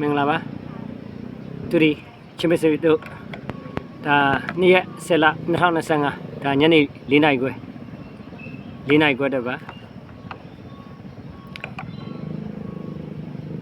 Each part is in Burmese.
မင်္ဂလာပါသူဒီချင်းမစေတို့ဒါနေ့ရက်ဆက်လ2025ဒါညနေ4နာရီခွဲ4နာရီခွဲတော့ပါ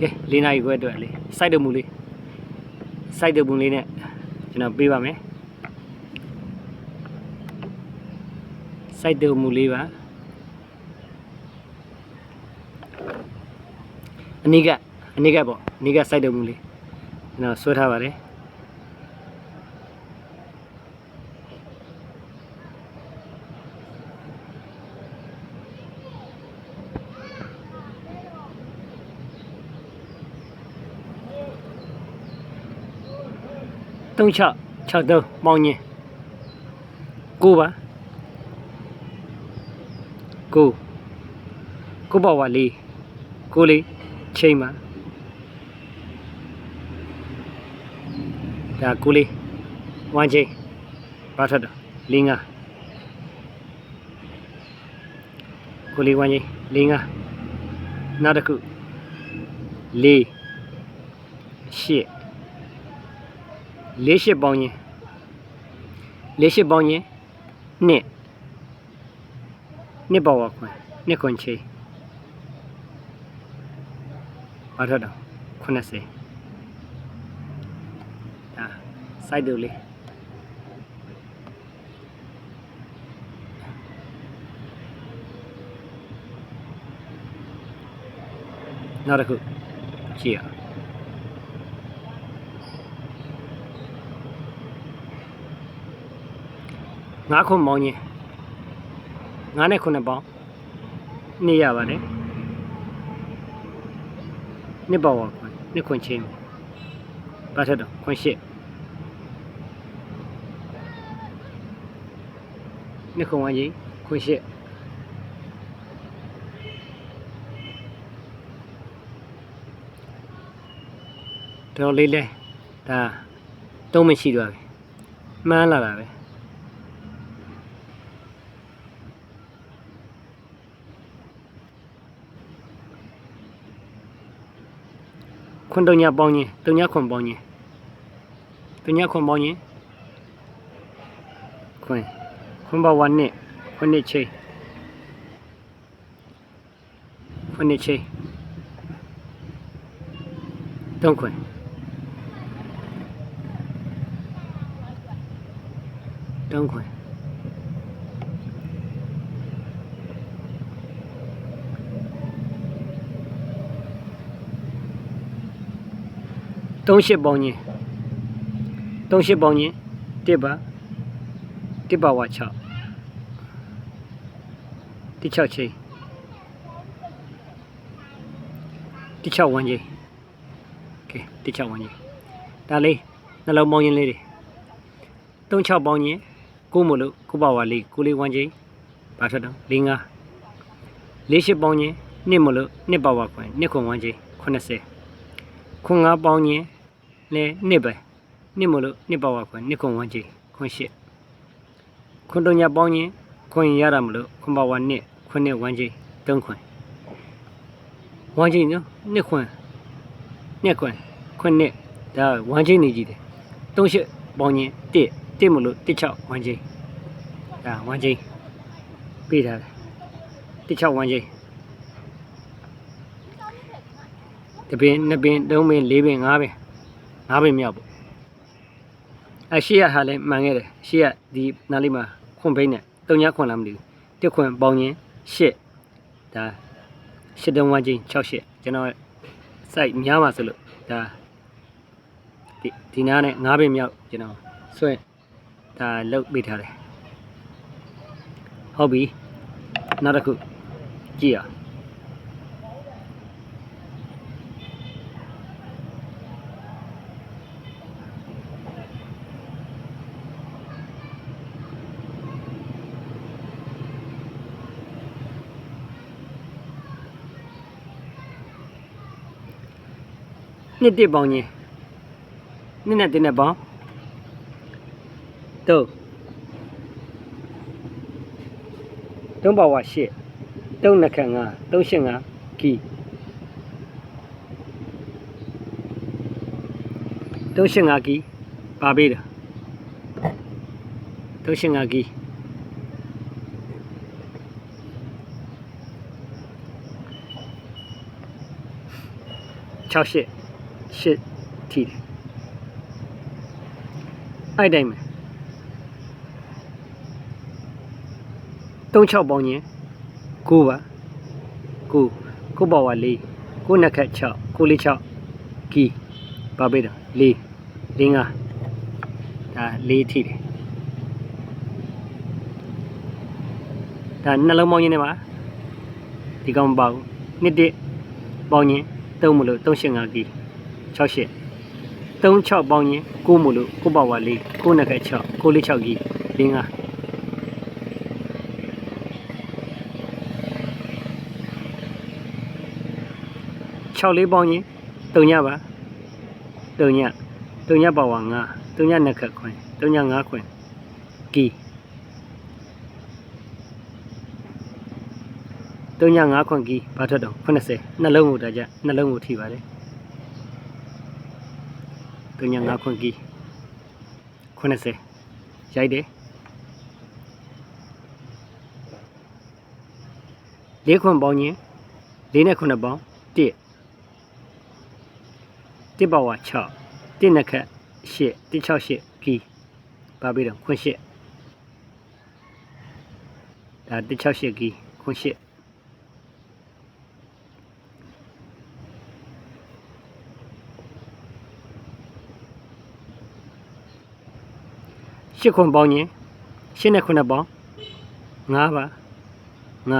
ကဲ4နာရီခွဲတော့လေစိုက်တမှုလေးစိုက်တမှုလေးနဲ့ကျွန်တော်ပေးပါမယ်စိုက်တမှုလေးပါအနိက အနိကပေါ့အနိကစိုက်တမှုလေးကျွန်တော်ဆွဲထားပါတယ်36 63ပေါင်းရင်ကိုပါကိုကိုပေါ့ဝါလေးကိုလေးချိန်ပါ ဒါကိုလေးဝမ်းချိန်ဘာထွက်တော့၄၅ကိုလေးဝမ်းချိန်၄၅နောက်တစ်ခု၄ရှစ်လေးရှစ်ပေါင်းရင်လေးရှစ်ပေါင်းရင်နှစ်နှစ်ပေါဝခွန်နှစ်ခွန်ချိန်ဘာထွက်တော့80ဒါ စိုက်တူလေးနောက်တစ်ခုကြည့်ရအောင်ငါးခွန်ပေါင်းရင်ငါးနဲ့ခုနှစ်ပေါင်း နေရပါတယ်နှစ်ပေါဝခွန်နှစ်ခွန်ချင်းဘာထက်တော့ခွန်ရှစ်နှစ်ခွန်ဝန်းကြီးခွန်ရှစ်တော်လေးလဲဒါတုံးမရှိတော့ပြီမှန်းလာတာပဲခွန်တုံညာပေါင်းရင်တုံညာခွန်ပေါင်းရင်တုံညာခွန်ပေါင်းရင်ခွန် ခွန်ဘဝနှစ်ခွန်နှစ်ချိန်ခွန်နှစ်ချိန်တုံးခွန်တုံးခွန်တုံးရှစ်ပေါင်းရင် တုံးရှစ်ပေါင်းရင်တစ်ပါတစ်ပါဝါ6တစ်6ချိန်တစ်6ဝန်းချိန်ကဲတစ်6ဝန်းချိန်ဒါလေးနှလုံးပေါင်းရင်လေးတွေတုံး6ပေါင်းရင်ကိုမလို့ကိုပါဝါလေးကိုလေးဝန်းချိန်ဘာထွက်တော့၄၅လေးရှစ်ပေါင်းရင်နှစ်မလို့နှစ်ပါဝါခွင်နှစ်ခွန်ဝန်းချိန်80ခွန်၅ပေါင်းရင်လဲနှစ်ပဲနှစ်မလို့နှစ်ပါဝါခွင်နှစ်ခွန်ဝန်းချိန်ခွန်ရှစ်ခွန်တုံညာပေါင်းရင်ခွန်ရရမလို့ခွန်ပါဝါနှစ် ခွန်နှစ်ဝန်းချိန်တုံးခွင်ဝန်းချိန်နော်နှစ်ခွင်နှစ်ခွင်ခွန်နှစ်ဒါဝန်းချိန်နေကြည့်တယ်တုံးရှစ်ပေါင်းရင်တစ်တစ်မလို့တစ်ချောက်ဝန်းချိန်ဒါဝန်းချိန်ပေးထားတယ်တစ်ချောက်ဝန်းချိန်တပင်နှစ်ပင်သုံးပင်လေးပင်ငါးပင်ငါးပင်မြောက်ပေါ့အရှိရဟာလည်းမှန်ခဲ့တယ်ရှိရဒီနားလေးမှာခွန်ဘိန်းနဲ့တုံညာခွန်လားမသိဘူးတစ်ခွန်ပေါင်းရင် ရှစ်ဒါရှစ်တုံးဝန်းချင်း6ရှစ်ကျွန်တော်စိုက်များပါဆိုလို့ဒါဒီဒီနားနဲ့ငါးပင်မြောက်ကျွန်တော်ဆွဲဒါလုတ်ပေးထားတယ်ဟုတ်ပြီနောက်တစ်ခုကြည့်ရအောင် နှစ်တစ်ပေါင်းချင်းနှစ်နဲ့တစ်နဲ့ပေါင်းတုံးတုံးပါဝါရှစ်တုံးနှစ်ခန့်ငါတုံးရှစ်ငါကီ385ကီပါပေးတာ385ကီ6ရှစ် ရှစ်ထီတယ်အဲ့တိုင်းပဲ36ပေါင်းချင်း9ပါ9 9ပါဝါ4 9နှစ်ခက်6 9လေး6ကီပါပေးတာ4 4 5ဒါ4ထီတယ်ဒါနှလုံးပေါင်းချင်းနဲ့ပါဒီကောင်မပါဘူးနှစ်တစ်ပေါင်းချင်း3မလို့385ကီ 68 36ပေါင်းချင်း9မလို့9ပါဝါ4 9နှစ်ခက်6 9လေး6ကီ4 5 6လေးပေါင်းရင်3ညပါ3ည3ညပါဝါ9 3ညနှစ်ခက်ခွင်3ည9ခွင်ကီ3ည9ခွင်ကီဘာထွက်တော့80နှလုံးကိုဒါကြနှလုံးကိုထိပါတယ် 3ည9ခွင်ကီ80ရိုက်တယ်လေးခွန်ပေါင်းရင်လေးနဲ့ခုနှစ်ပေါင်း1တစ်ပါဝါ6တစ်နှစ်ခက်8တစ်68ကီပါပြီးတော့ခွန်း8ဒါတစ်68ကီခွန်း8 ရှစ်ခွန်ပေါင်းရင်ရှစ်နဲ့ခုနှစ်ပေါင်း9ပါ9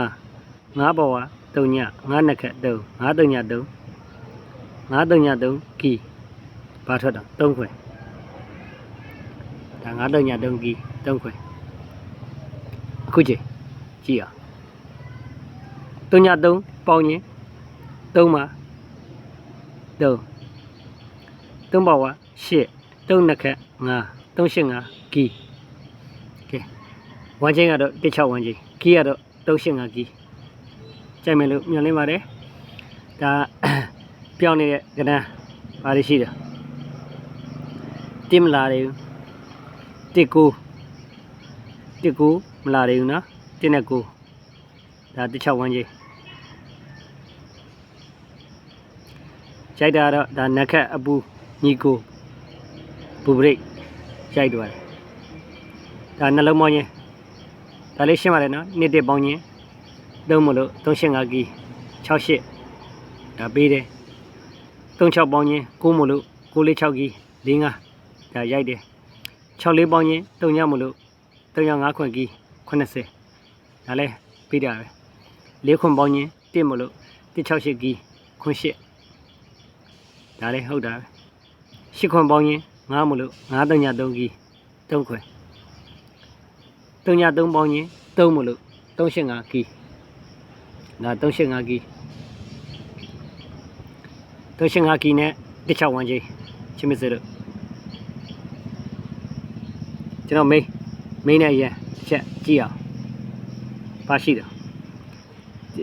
9ပါဝါ3ည9နှစ်ခက်3 9 3ည3 933ကီဘာထွက်တာ3ခွဲဒါ933ကီ3ခွဲအခုကြည့်ကြည့်အောင်3ည3ပေါင်းရင်3မှာ3 3ပါဝါ8 3နှစ်ခက်5 385 ကီကဲဝမ်းချင်းကတော့16ဝမ်းချင်းကီကတော့385ကီကြိုက်မယ်လို့မျှော်လင့်ပါတယ်ဒါပြောင်းနေတဲ့ကဏ္ဍဘာတွေရှိတယ်တင်မလာတယ်တစ်ကူတစ်ကူမလာတယ်နော်တစ်နဲ့ကူဒါတစ်ချောက်ဝန်းကြီးရိုက်တာတော့ဒါနက်ခတ်အပူညီကိုဘူဘရိတ်ရိုက်သွားတယ် ဒါနှလုံးမောင်းချင်းဒါလေးရှင်းပါတယ်နော်နှစ်တစ်ပေါင်းချင်းသုံးမလို့385ကီ68ဒါပေးတယ်36ပေါင်းချင်း9မလို့9လေး6ကီ45ဒါရိုက်တယ်6လေးပေါင်းချင်း3ညမလို့305ခွန်ကီ80ဒါလဲပြီးတာပဲ4ခွန်ပေါင်းချင်း1မလို့168ကီခွန်8ဒါလဲဟုတ်တာပဲ10ခွန်ပေါင်းချင်း9မလို့9 3ည3ကီ3ခွန် 3ည3ပေါင်းချင်း3မလို့385ကီဒါ385ကီ385ကီနဲ့16ဝန်းကြီးချင်းမစရကျွန်တော်မိန်းမိန်းနဲ့ရန်တစ်ချက်ကြည့်အောင်ပါရှိတယ်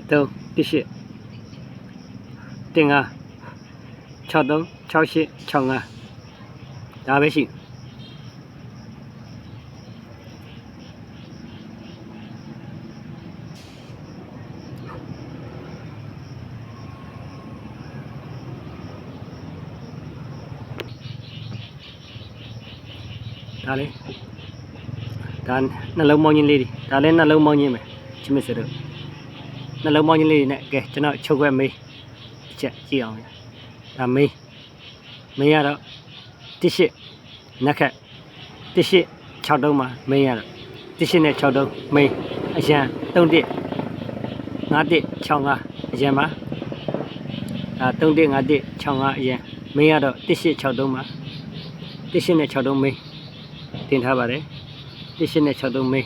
3 18တင်ငါ63 68 65ဒါပဲရှိ ဒါလေးဒါနှလုံးမောင်းချင်းလေးတွေဒါလည်းနှလုံးမောင်းချင်းပဲချင်းမစရနှလုံးမောင်းချင်းလေးတွေနဲ့ကဲကျွန်တော်ချုပ်ခွဲမေးတစ်ချက်ကြည့်အောင်ဒါမေးမေးရတော့တစ်ရှစ်နက်ခက်တစ်ရှစ်6တုံးမှာမေးရတော့တစ်ရှစ်နဲ့6တုံးမေးအရန်3တစ်5တစ်65အရန်ပါဒါ3တစ်5တစ်65အရန်မေးရတော့တစ်ရှစ်6တုံးမှာတစ်ရှစ်နဲ့6တုံးမေး တင်ထားပါတယ်တစ်ရှစ်နဲ့6တုံးမေး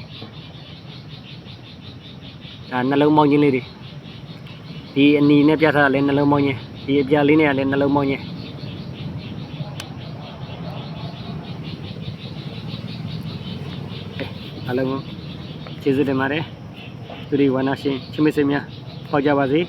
ဒါနှလုံးမောင်းခြင်းလေးတွေဒီအနီနဲ့ပြထားတာလည်းနှလုံးမောင်းခြင်းဒီအပြာလေးနဲ့ကလည်းနှလုံးမောင်းခြင်းအားလုံးကျေးဇူးတင်ပါတယ်သူဒီဝါနာရှင်ချစ်မစ်စေများဟောကြပါစေ